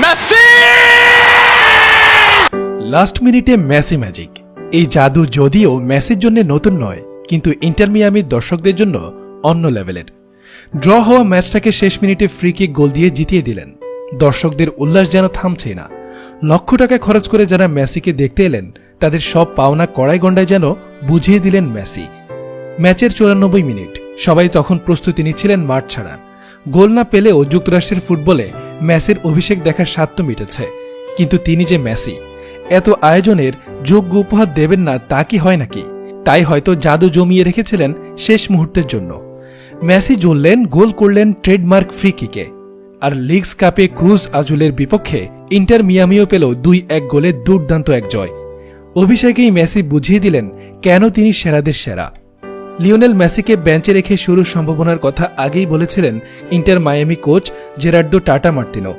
Messi! Last মিনিটে Messi magic এই জাদু যদিও মেসির জন্য নতুন নয়, কিন্তু ইন্টার মিয়ামির দর্শকদের জন্য অন্য লেভেলের ড্র হওয়া ম্যাচটাকে শেষ মিনিটে ফ্রি কিক গোল দিয়ে জিতিয়ে দিলেন। দর্শকদের উল্লাস যেন থামছেই না। লক্ষ টাকা খরচ করে যারা মেসিকে দেখতে এলেন, তাদের সব পাওনা কড়াই গন্ডায় যেন বুঝিয়ে দিলেন মেসি। ম্যাচের চুরানব্বই মিনিট সবাই তখন প্রস্তুতি নিচ্ছিলেন মাঠ ছাড়ার গোল না পেলেও যুক্তরাষ্ট্রের ফুটবলে ম্যাসির অভিষেক দেখার স্বাদ তো মিটেছে। কিন্তু তিনি যে ম্যাসি এত আয়োজনের যোগ্য উপহার দেবেন না তা কি হয় নাকি? তাই হয়তো জাদু জমিয়ে রেখেছিলেন শেষ মুহূর্তের জন্য। ম্যাসি জ্বললেন গোল করলেন ট্রেডমার্ক ফ্রি কিকে আর লিগস কাপে ক্রুজ আজুলের বিপক্ষে ইন্টার মিয়ামিও পেল দুই এক গোলে দুর্দান্ত এক জয়। অভিষেকেই মেসি বুঝিয়ে দিলেন, কেন তিনি সেরাদের সেরা। লিওনেল মেসিকে বেঞ্চে রেখে শুরুর সম্ভাবনার কথা আগেই বলেছিলেন Inter Miami coach Gerardo Tata Martino.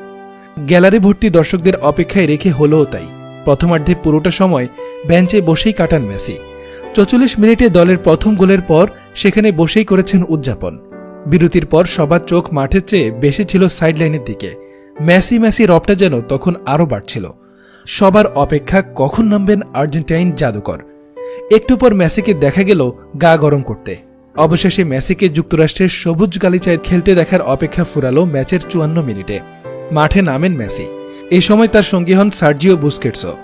Gallery ভর্তি দর্শকদের অপেক্ষায় রেখে হলও তাই। প্রথমার্ধে পুরোটা সময় বেঞ্চে বসেই কাটান মেসি। চৌচল্লিশ মিনিটে দলের প্রথম গোলের পর সেখানে বসেই করেছেন উদযাপন। বিরতির পর সবার চোখ মাঠের চেয়ে বেশি ছিল সাইডলাইনের দিকে। মেসি মেসি রবটা যেন তখন আরও বাড়ছিল। সবার অপেক্ষা কখন নামবেন আর্জেন্টাইন জাদুকর? একটু পর মেসিকে দেখা গেল গা গরম করতে। অবশেষে মেসিকে যুক্তরাষ্ট্রের সবুজ গালিচায় খেলতে দেখার অপেক্ষা ফুরালো ম্যাচের চুয়ান্ন মিনিটে। মাঠে নামেন মেসি। এই সময় তার সঙ্গী হন সার্জিও বুস্কেটসও।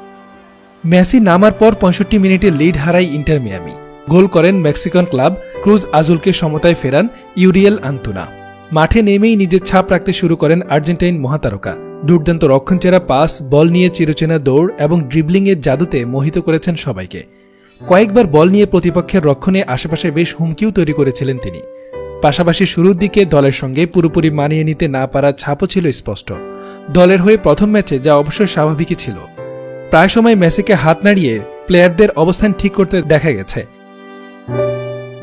মেসি নামার পর পঁয়ষট্টি মিনিটে লিড হারায় ইন্টার মিয়ামি। গোল করেন মেক্সিকান ক্লাব ক্রুজ আজুলকে সমতায় ফেরান ইউরিয়েল আন্তুনা। মাঠে নেমেই নিজের ছাপ রাখতে শুরু করেন আর্জেন্টাইন মহাতারকা। দুর্দান্ত রক্ষণচেরা পাস, বল নিয়ে চিরচেনা দৌড় এবং ড্রিবলিংয়ের জাদুতে মোহিত করেছেন সবাইকে। কয়েকবার বল নিয়ে প্রতিপক্ষের রক্ষণে আশেপাশে বেশ হুমকিও তৈরি করেছিলেন তিনি। পাশাপাশি শুরুর দিকে দলের সঙ্গে পুরোপুরি মানিয়ে নিতে না পারার ছাপও ছিল স্পষ্ট। দলের হয়ে প্রথম ম্যাচে যা অবশ্যই স্বাভাবিকই ছিল। প্রায় সময় মেসিকে হাত নাড়িয়ে প্লেয়ারদের অবস্থান ঠিক করতে দেখা গেছে।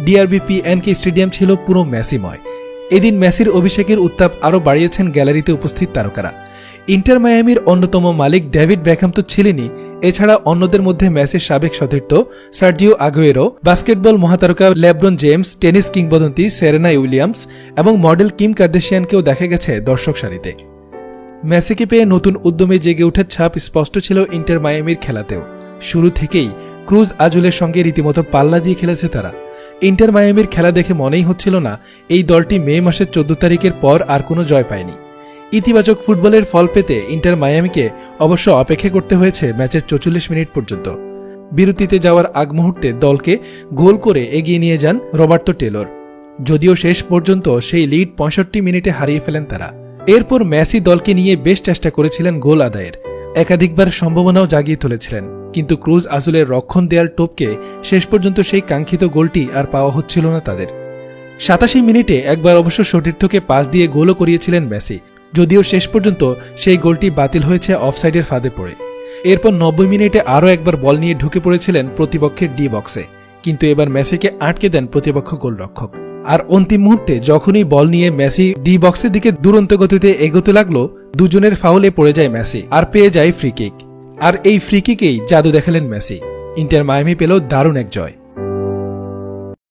ডিআরবি এনকে স্টেডিয়াম ছিল পুরো মেসিময়। এদিন মেসির অভিষেকের উত্তাপ আরও বাড়িয়েছেন গ্যালারিতে উপস্থিত তারকারা। ইন্টার মায়ামির অন্যতম মালিক ডেভিড ব্যাকহাম তো ছিলেনই। এছাড়া অন্যদের মধ্যে মেসির সাবেক সতীর্থ সার্জিও আগোয়েরো, বাস্কেটবল মহাতারকা লেব্রন জেমস, টেনিস কিংবদন্তি সেরেনা উইলিয়ামস এবং মডেল কিম কার্দেশিয়ানকেও দেখা গেছে দর্শক সারিতে। মেসিকে পেয়ে নতুন উদ্যমে জেগে ওঠার ছাপ স্পষ্ট ছিল ইন্টার মায়ামির খেলাতেও। শুরু থেকেই ক্রুজ আজুলের সঙ্গে রীতিমতো পাল্লা দিয়ে খেলেছে তারা। ইন্টার মায়ামির খেলা দেখে মনেই হচ্ছিল না, এই দলটি মে মাসের চোদ্দ তারিখের পর আর কোনো জয় পায়নি। ইতিবাচক ফুটবলের ফল পেতে ইন্টার মায়ামিকে অবশ্য অপেক্ষা করতে হয়েছে ম্যাচের চৌচল্লিশ মিনিট পর্যন্ত। বিরতিতে যাওয়ার আগ মুহূর্তে দলকে গোল করে এগিয়ে নিয়ে যান রবার্তো টেলর। যদিও শেষ পর্যন্ত সেই লিড পঁয়ষট্টি মিনিটে হারিয়ে ফেলেন তারা। এরপর মেসি দলকে নিয়ে বেশ চেষ্টা করেছিলেন গোল আদায়ের। একাধিকবার সম্ভাবনাও জাগিয়ে তুলেছিলেন। কিন্তু ক্রুজ আজুলের রক্ষণ দেয়াল টোপকে শেষ পর্যন্ত সেই কাঙ্ক্ষিত গোলটি আর পাওয়া হচ্ছিল না তাদের। সাতাশি মিনিটে একবার অবশ্য সতীর্থকে পাশ দিয়ে গোলও করিয়েছিলেন মেসি। যদিও শেষ পর্যন্ত সেই গোলটি বাতিল হয়েছে অফসাইডের ফাঁদে পড়ে। এরপর নব্বই মিনিটে আরও একবার বল নিয়ে ঢুকে পড়েছিলেন প্রতিপক্ষের ডি বক্সে। কিন্তু এবার মেসিকে আটকে দেন প্রতিপক্ষ গোলরক্ষক। আর অন্তিম মুহূর্তে যখনই বল নিয়ে মেসি ডি বক্সের দিকে দুরন্ত গতিতে এগোতে লাগল, দুজনের ফাউলে পড়ে যায় মেসি আর পেয়ে যায় ফ্রি কিক। আর এই ফ্রি কিকেই জাদু দেখালেন মেসি। ইন্টার মায়ামি পেল দারুণ এক জয়।